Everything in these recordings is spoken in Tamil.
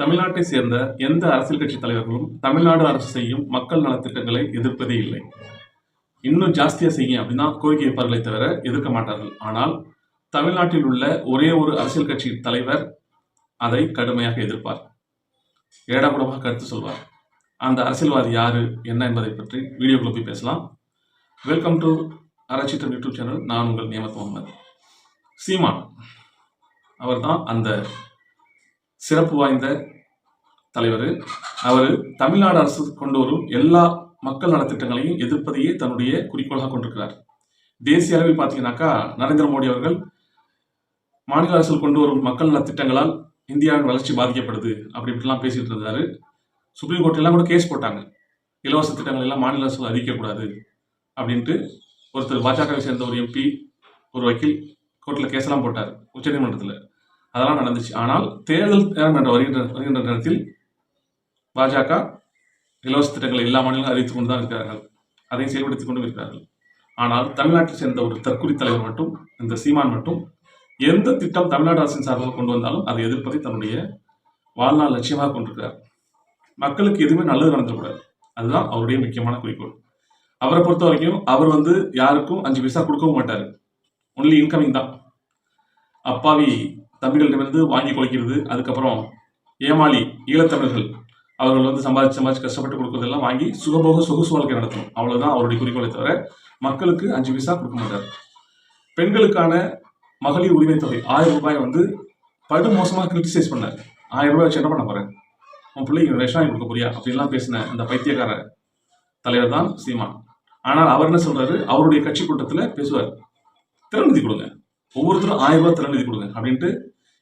தமிழ்நாட்டை சேர்ந்த எந்த அரசியல் கட்சி தலைவர்களும் தமிழ்நாடு அரசு செய்யும் மக்கள் நலத்திட்டங்களை எதிர்ப்பதே இல்லை. இன்னும் ஜாஸ்தியாக செய்யும் அப்படின்னா கோரிக்கை வைப்பார்களே தவிர எதிர்க்க மாட்டார்கள். ஆனால் தமிழ்நாட்டில் உள்ள ஒரே ஒரு அரசியல் கட்சி தலைவர் அதை கடுமையாக எதிர்ப்பார். ஏடாகுடமாக கருத்து சொல்வார். அந்த அரசியல்வாதி யாரு என்ன என்பதை பற்றி வீடியோக்குள்ள போய் பேசலாம். வெல்கம் டு அரசிட்டம் யூடியூப் சேனல் நான் உங்கள் நியமத் முகமது. சீமான். அவர்தான் அந்த சிறப்பு வாய்ந்த தலைவர். அவர் தமிழ்நாடு அரசு கொண்டு வரும் எல்லா மக்கள் நலத்திட்டங்களையும் எதிர்ப்பதையே தன்னுடைய குறிக்கோளாக கொண்டிருக்கிறார். தேசிய அளவில் பார்த்தீங்கன்னாக்கா நரேந்திர மோடி அவர்கள் மாநில அரசில் கொண்டு வரும் மக்கள் நலத்திட்டங்களால் இந்தியாவின் வளர்ச்சி பாதிக்கப்படுது அப்படி இப்படிலாம் பேசிட்டு இருந்தாரு. சுப்ரீம் கோர்ட் எல்லாம் கூட கேஸ் போட்டாங்க. இலவச திட்டங்கள் எல்லாம் மாநில அரசு அறிவிக்கக்கூடாது அப்படின்ட்டு ஒருத்தர் பாஜகவை சேர்ந்த ஒரு எம்பி ஒரு வக்கீல் கோர்ட்டில் கேஸெல்லாம் போட்டார். உச்சநீதிமன்றத்தில். அதெல்லாம் நடந்துச்சு. ஆனால் தேர்தல் நேரம் என்ற வருகின்ற வருகின்ற நேரத்தில் பாஜக இலவச திட்டங்களை எல்லா மாநிலங்களும் அறிவித்துக் கொண்டு தான் இருக்கிறார்கள். அதை செயல்படுத்திக் கொண்டும் இருக்கிறார்கள். ஆனால் தமிழ்நாட்டில் சேர்ந்த ஒரு தற்குறி தலைவர் மட்டும் இந்த சீமான் மட்டும் எந்த திட்டம் தமிழ்நாடு அரசின் சார்பாக கொண்டு வந்தாலும் அதை எதிர்ப்பதை தன்னுடைய வாழ்நாள் லட்சியமாக கொண்டிருக்கிறார். மக்களுக்கு எதுவுமே நல்லது நடந்துடக்கூடாது. அதுதான் அவருடைய முக்கியமான குறிக்கோள். அவரை பொறுத்த வரைக்கும் அவர் வந்து யாருக்கும் அஞ்சு பைசா கொடுக்கவும் மாட்டார். ஒன்லி இன்கமிங் தான். அப்பாவி தம்பிகளிடமிருந்து வாங்கி குலைக்கிறது அதுக்கப்புறம் ஏமாளி ஈழத்தமிழர்கள் அவர்கள் வந்து சம்பாதிச்சு சம்பாதிச்சு கஷ்டப்பட்டு கொடுக்கறதெல்லாம் வாங்கி சுகபோக சொகுசு வாழ்க்கை நடத்தணும். அவ்வளோதான் அவருடைய குறிக்கோளை தவிர மக்களுக்கு அஞ்சு பைசா கொடுக்க மாட்டார். பெண்களுக்கான மகளிர் உரிமை தொகை ஆயிரம் ரூபாய் வந்து படு மோசமாக கிரிட்டிசைஸ் பண்ணார். ஆயிரம் ரூபாய் வச்சு என்ன பண்ண போறேன்? உன் பிள்ளைக்கு விஷம் வாங்கி கொடுக்க போறியா? அப்படின்லாம் பேசின அந்த பைத்தியக்கார தலைவர் தான் சீமான். ஆனால் அவர் என்ன சொல்றாரு? அவருடைய கட்சி கூட்டத்தில் பேசுவார். திருநிதி கொடுங்க. ஒவ்வொருத்தரும் ஆயிரம் ரூபாய் திறநிதி கொடுங்க அப்படின்ட்டு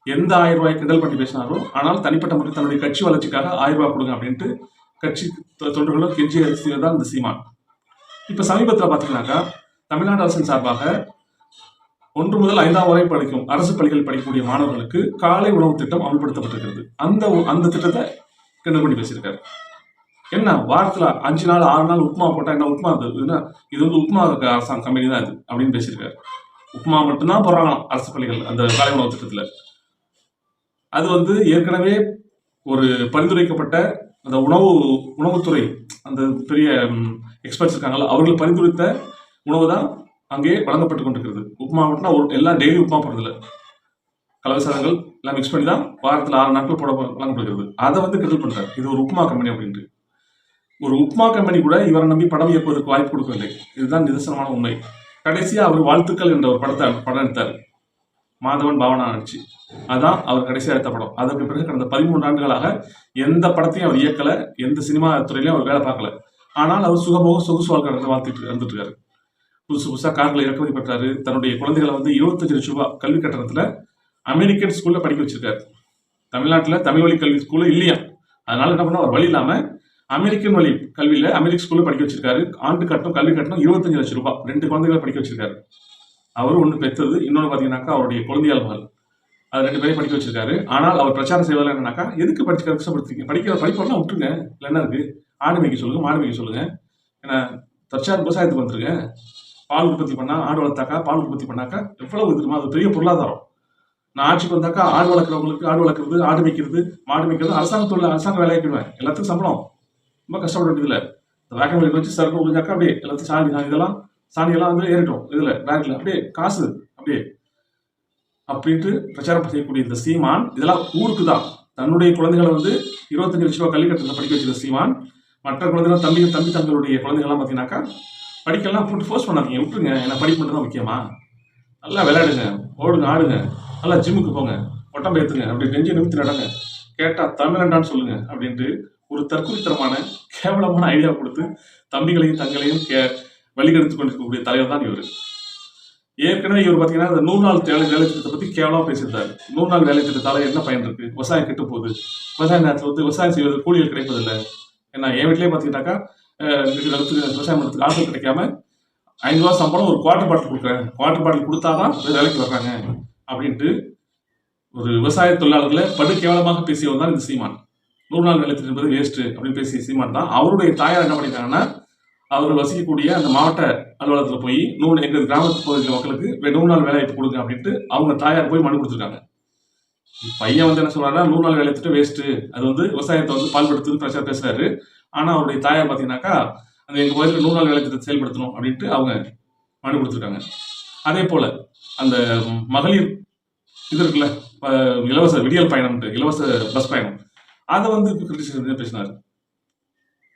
எந்த ஆயிரம் ரூபாய் கிண்டல் பண்ணி பேசினாரோ ஆனால் தனிப்பட்ட முறையில் தன்னுடைய கட்சி வளர்ச்சிக்காக ஆயிரம் ரூபாய் கொடுங்க அப்படின்ட்டு கட்சி தொண்டர்களும் கெஞ்சி அரசியல் தான் இந்த சீமான். இப்போ சமீபத்தில் பார்த்தீங்கன்னாக்கா தமிழ்நாடு அரசின் சார்பாக ஒன்று முதல் ஐந்தாம் வரை படிக்கும் அரசு பள்ளிகள் படிக்கக்கூடிய மாணவர்களுக்கு காலை உணவு திட்டம் அமல்படுத்தப்பட்டிருக்கிறது. அந்த அந்த திட்டத்தை கிண்டல் பண்ணி பேசியிருக்காரு. என்ன வாரத்தில் அஞ்சு நாள் ஆறு நாள் உப்புமா போட்டால் என்ன உப்புமா அது இது வந்து உப்புமா இருக்க அரசாங்க கம்பெனி தான் இது அப்படின்னு பேசியிருக்காரு. உப்புமா மட்டும்தான் போடுறாங்களாம் அரசு பள்ளிகள் அந்த காலை உணவு திட்டத்தில். அது வந்து ஏற்கனவே ஒரு பரிந்துரைக்கப்பட்ட அந்த உணவு உணவுத்துறை அந்த பெரிய எக்ஸ்பர்ட்ஸ் இருக்காங்கல்ல அவர்கள் பரிந்துரைத்த உணவு தான் அங்கே வழங்கப்பட்டு கொண்டிருக்கிறது. உப்புமா மட்டும்னா ஒரு எல்லாம் டெய்லி உப்புமா போடுறதில்ல. கலவசாரங்கள் எல்லாம் மிக்ஸ் பண்ணி தான் வாரத்தில் ஆறு நாட்கள் போட வழங்கப்படுகிறது. அதை வந்து கிண்டல் பண்ணுறாரு இது ஒரு உப்புமா கம்பெனி அப்படின்ட்டு. ஒரு உப்புமா கம்பெனி கூட இவரை நம்பி படம் இயக்குவதற்கு வாய்ப்பு கொடுக்கவில்லை. இதுதான் நிதர்சனமான உண்மை. கடைசியாக அவர் வாழ்த்துக்கள் என்ற ஒரு படத்தை படம் எடுத்தார் மாதவன் பாவனா நடிச்சு. அதான் அவர் கடைசியாக எடுத்த படம். அதற்கு பிறகு கடந்த பதிமூன்று ஆண்டுகளாக எந்த படத்தையும் அவர் இயக்கல எந்த சினிமா துறையிலையும் அவர் வேலை பார்க்கல. ஆனால் அவர் சுகபோக சொகுசு வாழ்க்கை நடந்து வாழ்த்துட்டு இருந்துட்டு இருக்காரு புதுசு புதுசாக கார்களை இறக்குமதி பெற்றாரு தன்னுடைய குழந்தைகளை வந்து இருபத்தஞ்சு லட்சம் ரூபாய் கல்வி கட்டணத்தில் அமெரிக்கன் ஸ்கூலில் படிக்க வச்சிருக்காரு. தமிழ்நாட்டில் தமிழ் வழி கல்வி ஸ்கூல்ல இல்லையா? அதனால என்ன பண்ண வழி இல்லாமல் அமெரிக்கன் வழி கல்வியில அமெரிக்க ஸ்கூல்ல படிக்க வச்சிருக்காரு. ஆண்டு கட்டணம் கல்வி கட்டணம் இருபத்தஞ்சு லட்சம் ரூபாய். ரெண்டு குழந்தைகளை படிக்க வச்சிருக்காரு. அவர் ஒன்று பெற்றது இன்னொன்று பார்த்தீங்கன்னாக்கா அவருடைய குழந்தையால் மகள் அது ரெண்டு பேரையும் படிக்க வச்சிருக்காரு. ஆனால் அவர் பிரச்சாரம் செய்வதில் என்னன்னாக்கா எதுக்கு படிச்சு கஷ்டப்படுத்துங்க படிக்கிற படிப்பெல்லாம் விட்டுருங்க. இல்லை என்ன இருக்கு. ஆடு மேய்க்க சொல்லுங்க மாடு மேய்க்க சொல்லுங்க. ஏன்னா தற்சார் விவசாயத்துக்கு வந்துருங்க. பால் உற்பத்தி பண்ணா ஆடு வளர்த்தாக்கா பால் உற்பத்தி பண்ணாக்கா எவ்வளவு தெரியுமா? அது பெரிய பொருளாதாரம். நான் ஆட்சிக்கு வந்தாக்கா ஆடு வளர்க்குறவங்களுக்கு ஆடு வளர்க்குறது ஆடு மேய்க்கிறது மாடு மேய்க்கிறது அரசாங்க தொழில் அரசாங்க வேலையாக்கிடுவேன் எல்லாத்துக்கும் சம்பளம். ரொம்ப கஷ்டப்பட வேண்டியதில்லை இந்த வேக்கம் வச்சு வச்சு சரக்கு முடிஞ்சாக்கா அப்படியே எல்லாத்தையும் சாணி சாணி இதெல்லாம் சாணியெல்லாம் வந்து ஏறிட்டோம். இதில் பேங்க்ல அப்படியே காசு அப்படியே. அப்படின்ட்டு பிரச்சாரம் செய்யக்கூடிய இந்த சீமான் இதெல்லாம் ஊருக்கு தான். தன்னுடைய குழந்தைகளை வந்து இருபத்தஞ்சு லட்ச ரூபாய் கல்வி படிக்க வச்சிருக்க சீமான் மற்ற குழந்தைகள் தம்பி தம்பி தங்களுடைய குழந்தைகள்லாம் பார்த்தீங்கன்னாக்கா படிக்கலாம் ஃபுட் ஃபோர்ஸ் பண்ணாதீங்க. விட்டுருங்க. ஏன்னா படிப்பு மட்டும் தான் முக்கியமா? நல்லா விளையாடுங்க. ஓடுங்க ஆடுங்க. நல்லா ஜிம்முக்கு போங்க. ஒட்டம்பு ஏற்றுங்க அப்படி நெஞ்சு நிமித்து நடங்க. கேட்டால் தமிழண்டான்னு சொல்லுங்க. அப்படின்ட்டு ஒரு தற்குறித்தனமான கேவலமான ஐடியா கொடுத்து தம்பிகளையும் தங்களையும் கே வழிகெடுத்து கொண்டிருக்கக்கூடிய தலைவர் தான் இவர். ஏற்கனவே இவர் பார்த்தீங்கன்னா இந்த நூறு நாள் வேலை வேலை திட்டத்தை பற்றி கேவலமாக பேசியிருந்தார். நூறு நாள் வேலை திட்டத்தால என்ன பயன் இருக்கு? விவசாயம் கெட்டு போகுது. விவசாய நேரத்தில் வந்து விவசாயம் செய்வது கூலிகள் கிடைப்பதில்லை. ஏன்னா என் வீட்லயே பார்த்தீங்கன்னாக்கா விவசாயம் பண்ணுறதுக்கு ஆசை கிடைக்காம ஐநூறுரூவா சம்பளம் ஒரு குவார்டர் பாட்டில் கொடுக்குறேன். குவார்டர் பாட்டில் கொடுத்தாதான் வேலைக்கு வர்றாங்க. அப்படின்ட்டு ஒரு விவசாய தொழிலாளர்களை படு கேவலமாக பேசியவர் தான் இந்த சீமான். நூறு நாள் வேலை திட்டம் என்பது வேஸ்ட்டு அப்படின்னு பேசிய சீமான் தான். அவருடைய தாயார் என்ன பண்ணிட்டாங்கன்னா அவர்கள் வசிக்கக்கூடிய அந்த மாவட்ட அலுவலகத்தில் போய் நூறு எங்கள் கிராமத்து பகுதியில் மக்களுக்கு வே- நூறு நாள் வேலை வாய்ப்பு கொடுங்க அப்படின்ட்டு அவங்க தாயார் போய் மனு கொடுத்துருக்காங்க. பையன் வந்து என்ன சொல்றாருன்னா நூறு நாள் வேலை திட்டம் வேஸ்ட்டு அது வந்து விவசாயத்தை வந்து பால்படுத்துன்னு பிரச்சாரம் பேசுறாரு. ஆனால் அவருடைய தாயார் பார்த்தீங்கன்னாக்கா அந்த எங்கள் பகுதியில் நூறு நாள் வேலை திட்டத்தை செயல்படுத்தணும் அப்படின்ட்டு அவங்க மனு கொடுத்துருக்காங்க. அதே போல் அந்த மகளிர் இது இருக்குல்ல இலவச விடியல் பயணம்ட்டு இலவச பஸ் பயணம். அதை வந்து கிரிட்டிசைஸ் பேசினார்.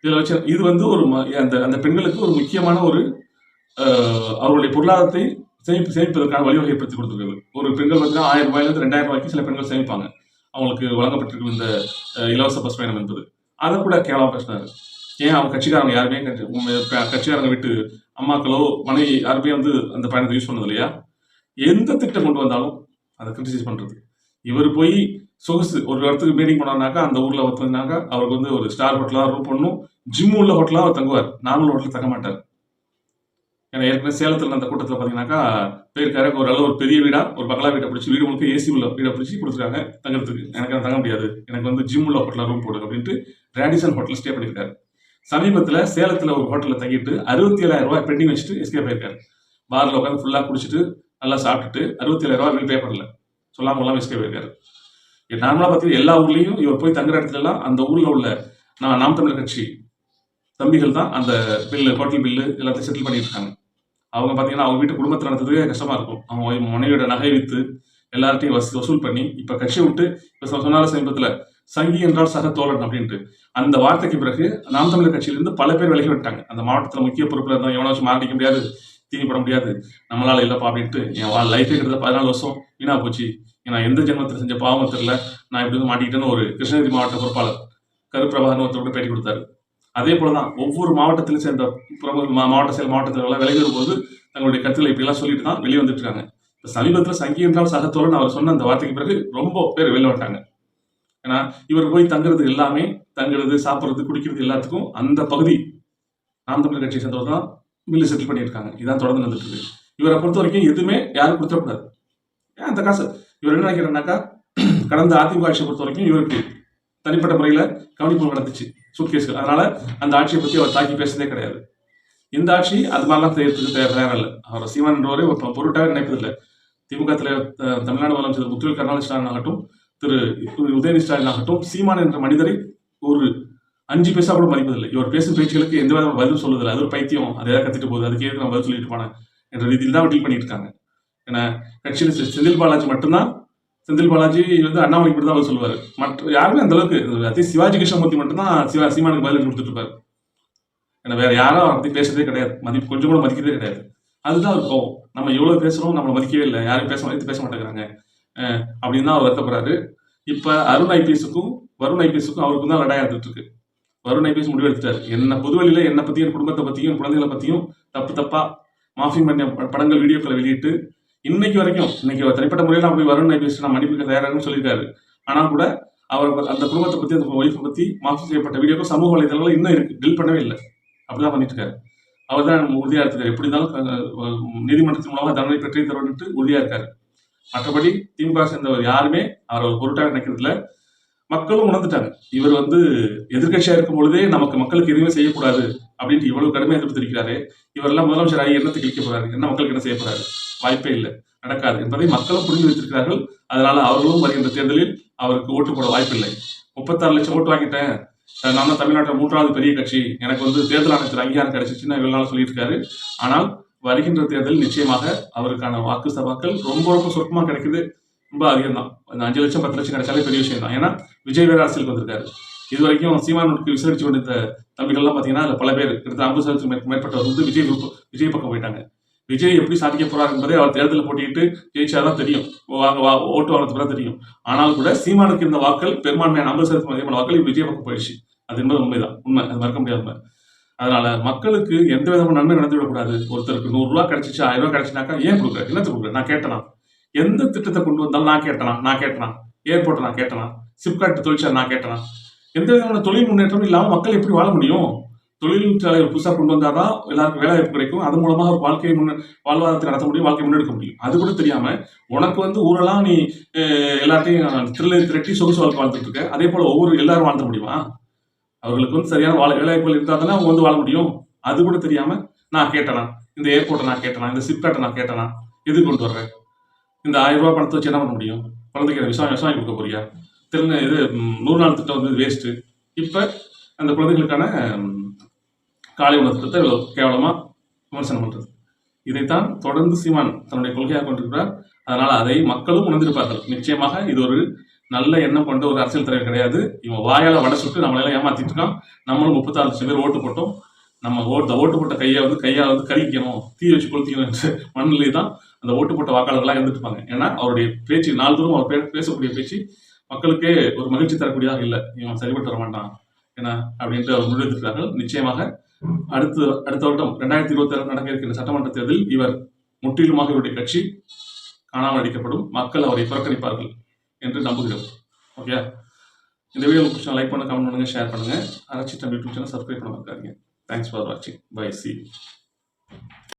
இதில் வச்சு இது வந்து ஒரு ம- அந்த அந்த பெண்களுக்கு ஒரு முக்கியமான ஒரு அவருடைய பொருளாதாரத்தை சேமிப்பு சேமிப்பதற்கான வழிவகை ஏற்படுத்தி கொடுத்துருக்குது ஒரு பெண்கள் பார்த்தீங்கன்னா ஆயிரம் ரூபாயிலிருந்து ரெண்டாயிரம் ரூபாய்க்கு சில பெண்கள் சேமிப்பாங்க. அவங்களுக்கு வழங்கப்பட்டிருக்கும் இந்த இலவச பஸ் பயணம் என்பது. அதை கூட கேவலமாக பேசினாரு. ஏன் அவங்க கட்சிக்காரங்க யாருமே கட்சிக்காரங்க விட்டு அம்மாக்களோ மனைவி யாருமே வந்து அந்த பயணத்தை யூஸ் பண்ணது இல்லையா எந்த திட்டம் கொண்டு வந்தாலும் அதை கிரிட்டிசைஸ் பண்ணுறது இவர் போய் சொகுசு. ஒரு இடத்துக்கு மீட்டிங் போனாருனாக்கா அந்த ஊர்ல ஒருத்தனாக்கா அவருக்கு வந்து ஒரு ஸ்டார் ஹோட்டலா ரூம் பண்ணும் ஜிம் உள்ள ஹோட்டலா அவர் தங்குவார். நார்மல் ஹோட்டலில் தங்க மாட்டார் ஏன்னா ஏற்கனவே சேலத்தில் அந்த கூட்டத்தில் பார்த்தீங்கன்னாக்கா பேருக்காரங்க ஒரு அளவு ஒரு பெரிய வீடா ஒரு பங்களா வீட்டை பிடிச்சி வீடு முழுக்க ஏசி உள்ள வீடை பிடிச்சி கொடுத்துருக்காங்க தங்குறதுக்கு. எனக்கு தங்க முடியாது. எனக்கு வந்து ஜிம் உள்ள ஹோட்டலாக ரூம் போடுங்க அப்படின்ட்டு ரேடிசன் ஹோட்டல் ஸ்டே பண்ணியிருக்காரு. சமீபத்தில் சேலத்தில் ஒரு ஹோட்டலில் தங்கிட்டு அறுபத்தி ஏழாயிரம் ரூபாய் பெண்டிங் வச்சுட்டு எஸ்கேப் ஆயிருக்காரு. பாரில் உட்காந்து ஃபுல்லாக குடிச்சிட்டு நல்லா சாப்பிட்டுட்டு அறுபத்தி ஏழாயிரம் ரூபாய் பில் பே பண்ணல. சொல்லாமல் எல்லாம் எஸ்கேப் ஆயிருக்காரு. நார்மலாக பார்த்தீங்கன்னா எல்லா ஊர்லேயும் இவர் போய் தங்குற இடத்துல எல்லாம் அந்த ஊரில் உள்ள நான் நாம் தமிழர் கட்சி தம்பிகள் தான் அந்த பில்லு ஹோட்டல் பில்லு எல்லாத்தையும் செட்டில் பண்ணிட்டு இருக்காங்க அவங்க பார்த்தீங்கன்னா அவங்க வீட்டு குடும்பத்தில் நடத்துறதுக்கே கஷ்டமாக இருக்கும். அவங்க மனைவியோட நகை விற்று எல்லார்ட்டையும் வசூ வசூல் பண்ணி இப்போ கட்சியை விட்டு இப்போ சொன்னால சமீபத்தில் சங்கி என்றால் சக தோழன் அப்படின்ட்டு. அந்த வார்த்தைக்கு பிறகு நாம் தமிழர் கட்சியிலிருந்து பல பேர் விலகி விட்டாங்க. அந்த மாவட்டத்தில் முக்கிய பொறுப்பில் இருந்தால் எவனை வச்சு மாரடிக்க முடியாது தீனி போட முடியாது நம்மளால இல்லைப்பா அப்படின்ட்டு என் வா லைஃபே கிட்டத்தட்ட பதினாலு வருஷம் வீணா போச்சு. நான் எந்த ஜென்மத்தில் செஞ்ச பாவம் தெரியல. நான் இப்படி வந்து மாட்டிக்கிட்டேன்னு ஒரு கிருஷ்ணகிரி மாவட்ட பொறுப்பாளர் கருப்பிரபாகன் ஒருத்தர் பேட்டி கொடுத்தாரு. அதே போல தான் ஒவ்வொரு மாவட்டத்திலும் சேர்ந்த பிரபல மா- மாவட்ட செயல் மாவட்டத்தில் எல்லாம் போது தங்களுடைய கருத்துல இப்படிலாம் சொல்லிட்டு தான் வெளியே வந்துட்டு இருக்காங்க. இப்போ சமீபத்தில் சங்கி என்றால் சகத்தோழன் அவர் சொன்ன அந்த வார்த்தைக்கு பிறகு ரொம்ப பேர் வெளில வந்துட்டாங்க. ஏன்னா இவர் போய் தங்குறது எல்லாமே தங்குறது சாப்பிட்றது குடிக்கிறது எல்லாத்துக்கும் அந்த பகுதி நாம் தமிழர் கட்சியை சேர்ந்தவர் தான் மில்லு செட்டில் பண்ணியிருக்காங்க. இதான் தொடர்ந்து நடந்துட்டு இருக்கு. இவரை பொறுத்த வரைக்கும் எதுவுமே யாரும் கொடுத்துடக்கூடாது. ஏன் அந்த காசு? இவர் என்ன நினைக்கிறேன்னாக்கா கடந்த அதிமுக ஆட்சியை பொறுத்த வரைக்கும் இவருக்கு தனிப்பட்ட முறையில் கவனிப்பு நடந்துச்சு சூட்கேஸ்கள் அதனால அந்த ஆட்சியை பற்றி அவர் தாக்கி பேசுறதே கிடையாது. இந்த ஆட்சி அது மாதிரிலாம் செய்யறதுக்கு தயார் இல்லை. அவர் சீமான் ஒரு பொருட்டாக நினைப்பதில்லை. திமுக தலைவர் தமிழ்நாடு முதலமைச்சர் முத்துவேல் கருணாநிதி ஸ்டாலின் ஆகட்டும் திரு உதயநிதி ஸ்டாலின் ஆகட்டும் சீமான் என்ற மனிதரை ஒரு அஞ்சு பைசா கூட மதிப்பதில்லை. இவர் பேசும் பேச்சுகளுக்கு எந்த விதமான பதிலும் சொல்லுதில்லை. அது ஒரு பைத்தியம். அதை ஏதாவது கத்திட்டு போகுது? அதுக்கு எதுக்கு நான் பதில் சொல்லிட்டு போனேன் என்ற ரீதியில் தான் டீல் பண்ணிட்டு இருக்காங்க. ஏன்னா கட்சியில் செந்தில் பாலாஜி மட்டும்தான் செந்தில் பாலாஜி வந்து அண்ணாமலைக்கு மட்டும் தான் அவர் சொல்லுவார். மற்ற யாருமே அந்த அளவுக்கு அதே சிவாஜி கிருஷ்ணமூர்த்தி மட்டும்தான் சிவா சீமானுக்கு பதில் கொடுத்துட்டு இருப்பார் ஏன்னா வேற யாரும் அவரை பற்றி பேசுறதே கிடையாது. மதிப்பு கொஞ்சம் கூட மதிக்கிறதே கிடையாது. அதுதான் அவர் கோவம். நம்ம எவ்வளோ பேசுகிறோம் நம்மளை மதிக்கவே இல்லை. யாரும் பேச மதித்து பேச மாட்டேங்கிறாங்க. அப்படின்னு தான் அவர் வருத்தப்படுறாரு. இப்போ அருண் ஐபிஎஸுக்கும் வருண் ஐபிஎஸுக்கும் அவருக்கும் தான் லடாயா இருந்துட்டு இருக்கு வருண் ஐபிஎஸ் முடிவு எடுத்துட்டார். என்ன பொதுவெளியில என்னை பற்றியும் என் குடும்பத்தை பற்றியும் என் குழந்தைகளை பற்றியும் தப்பு தப்பாக மாஃபி பண்ண படங்கள் வீடியோக்களை வெளியிட்டு இன்னைக்கு வரைக்கும் இன்னைக்கு அவர் தனிப்பட்ட முறையில் நான் போய் வருண் ஐபிஎஸ் நான் மன்னிப்பு தயாராகன்னு சொல்லியிருக்காரு. ஆனால் கூட அவர் அந்த குடும்பத்தை பற்றி அந்த ஒய்ஃபை பற்றி மாஃபி செய்யப்பட்ட வீடியோக்கள் சமூக வலைதளங்கள் இன்னும் இருக்குது டில் பண்ணவே இல்லை. அப்படிதான் பண்ணிட்டு இருக்காரு அவர் தான் உறுதியாக இருக்காரு எப்படி இருந்தாலும் நீதிமன்றத்தின் மூலமாக தண்டனை பெற்றே தருவன்ட்டு உறுதியாக இருக்காரு. மற்றபடி திமுக சேர்ந்தவர் யாருமே அவர் ஒரு பொருட்டாக நினைக்கிறதுல மக்களும் உணர்ந்துட்டாங்க. இவர் வந்து எதிர்கட்சியாக இருக்கும் பொழுதே நமக்கு மக்களுக்கு எதுவுமே செய்யக்கூடாது அப்படின்ட்டு இவ்வளவு கடுமையாக எதிர்ப்பு தெரிவிக்கிறாரு. இவரெல்லாம் முதலமைச்சர் ஆகி என்னத்தை கிழிக்க போறாரு? என்ன மக்களுக்கு என்ன செய்ய போறாரு? வாய்ப்பே இல்லை. நடக்காது. என்பதை மக்களும் புரிந்து வைத்திருக்கிறார்கள். அதனால அவர்களும் வருகின்ற தேர்தலில் அவருக்கு ஓட்டு போட வாய்ப்பில்லை. முப்பத்தாறு லட்சம் ஓட்டு வாங்கிட்டேன். நான் தான் தமிழ்நாட்டில் மூன்றாவது பெரிய கட்சி. எனக்கு வந்து தேர்தல் ஆணையத்தில் அங்கீகாரம் கிடைச்சிச்சுன்னு இவ்வளவு நாள் சொல்லியிருக்காரு. ஆனால் வருகின்ற தேர்தல் நிச்சயமாக அவருக்கான வாக்கு சபாக்கள் ரொம்ப ரொம்ப சொற்பமாக கிடைக்குது. ரொம்ப அதிகம் தான் அந்த அஞ்சு லட்சம் பத்து லட்சம் கிடைச்சாலே பெரிய விஷயம் தான். ஏன்னா விஜய் வேற அரசியலுக்கு வந்திருக்காரு. இது வரைக்கும் சீமானுக்கு விசாரிச்சு கொண்டிருந்த தம்பிகள்லாம் பார்த்தீங்கன்னா அதில் பல பேர் கிட்டத்தட்ட ஐம்பது சதவீதத்துக்கு மேற்பட்டவர் வந்து விஜய் குரூப் விஜய் பக்கம் போயிட்டாங்க. விஜய் எப்படி சாதிக்க போறாரு என்பதை அவர் தேர்தலில் போட்டியிட்டு ஜெயிச்சாதான் தெரியும். வாங்க வா ஓட்டு வாங்கினதுக்கு தான் தெரியும். ஆனால் கூட சீமானுக்கு இருந்த வாக்கள் பெரும்பான்மையான ஐம்பது சதவீதம் அதிகமான வாக்கள் விஜய் பக்கம் போயிடுச்சு. அது என்பது உண்மைதான். உண்மை. அது மறக்க முடியாத உண்மை. அதனால மக்களுக்கு எந்த விதமான நன்மை நடந்து விடக்கூடாது. ஒருத்தருக்கு நூறுரூவா கிடைச்சிச்சு ஆயிரம் ரூபா கிடைச்சினாக்கா ஏன் கொடுக்குற என்னத்துக்கு கொடுக்குற நான் கேட்டனா? எந்த திட்டத்தை கொண்டு வந்தாலும் நான் கேட்டனா? நான் கேட்டனா? ஏர்போர்ட்டை நான் கேட்டனா? சிப்காட் தொழிற்சாலை நான் கேட்டனா? எந்த விதமான தொழில் முன்னேற்றமும் இல்லாமல் மக்கள் எப்படி வாழ முடியும்? தொழிற்சாலை புதுசாக கொண்டு வந்தால் தான் எல்லாருக்கும் வேலை வாய்ப்பு கிடைக்கும். அது மூலமாக ஒரு வாழ்க்கையை முன்ன வாழ்வாதாரத்தை நடத்த முடியும் வாழ்க்கை முன்னெடுக்க முடியும். அது கூட தெரியாமல் உனக்கு வந்து ஊரெல்லாம் நீ எல்லாத்தையும் திருளை திரட்டி சொகுசு வாழ்க்கை வாழ்ந்துட்டு இருக்க. அதே போல் ஒவ்வொரு எல்லாரும் வாழ்ந்த முடியுமா? அவர்களுக்கு வந்து சரியான வாழ வேலைவாய்ப்புகள் இருந்தால் தானே அவங்க வந்து வாழ முடியும். அது கூட தெரியாமல் நான் கேட்டேனா? இந்த ஏர்போர்ட்டை நான் கேட்டேனா? இந்த சிப்காட்டை நான் கேட்டேனா? எது கொண்டு வர்றேன் இந்த ஆயிரம் ரூபாய் பணத்தை வச்சு என்ன பண்ண முடியும்? குழந்தைக்கு விஷம் விஷம் கொடுக்க போறியா? திருந இது நூறு நாள் திட்டம் வந்து வேஸ்ட்டு இப்போ அந்த குழந்தைகளுக்கான காலை உணவு திட்டத்தை இவ்வளோ கேவலமாக விமர்சனம் பண்ணுறது இதைத்தான் தொடர்ந்து சீமான் தன்னுடைய கொள்கையாக கொண்டிருக்கிறார். அதனால் அதை மக்களும் உணர்ந்திருப்பார்கள். நிச்சயமாக இது ஒரு நல்ல எண்ணம் கொண்ட ஒரு அரசியல் தலைவர் கிடையாது. இவன் வாயால வடை சுட்டு நம்மளெல்லாம் ஏமாத்திட்டு இருக்கான். நம்மளும் முப்பத்தாறு லட்சம் பேர் ஓட்டு போட்டோம். நம்ம ஓட்டு ஓட்டு போட்ட கையை வந்து கையால் வந்து கறிக்கணும் தீ வச்சு கொளுத்திக்கணும் என்று மனநிலை தான் அந்த ஓட்டு போட்ட வாக்காளர்களாக இருந்துருப்பாங்க. ஏன்னா அவருடைய பேச்சு நாள்தோறும் அவர் பே- பேசக்கூடிய பேச்சு மக்களுக்கே ஒரு மகிழ்ச்சி தரக்கூடியதாக இல்லை. இவன் சரிபட்டு வர மாட்டான். ஏன்னா அப்படின்ட்டு அவர் முடிவெடுத்திருக்கிறார்கள். நிச்சயமாக அடுத்து அடுத்த வருடம் ரெண்டாயிரத்தி இருபத்தி ஆறு நடக்க இருக்கின்ற சட்டமன்ற தேர்தலில் இவர் முற்றிலுமாக இவருடைய கட்சி காணாமல் அடிக்கப்படும் மக்கள் அவரை புறக்கணிப்பார்கள் என்று நம்புகிறோம். ஓகே இந்த வீடியோ கொஞ்சம் லைக் பண்ணுங்க கமெண்ட் பண்ணுங்க ஷேர் பண்ணுங்க. அரட்சி தம்பி யூடியூப் சேனல் சப்ஸ்கிரைப் பண்ண மறக்காதீங்க. தேங்க்ஸ் ஃபார் வாட்சிங் பை சி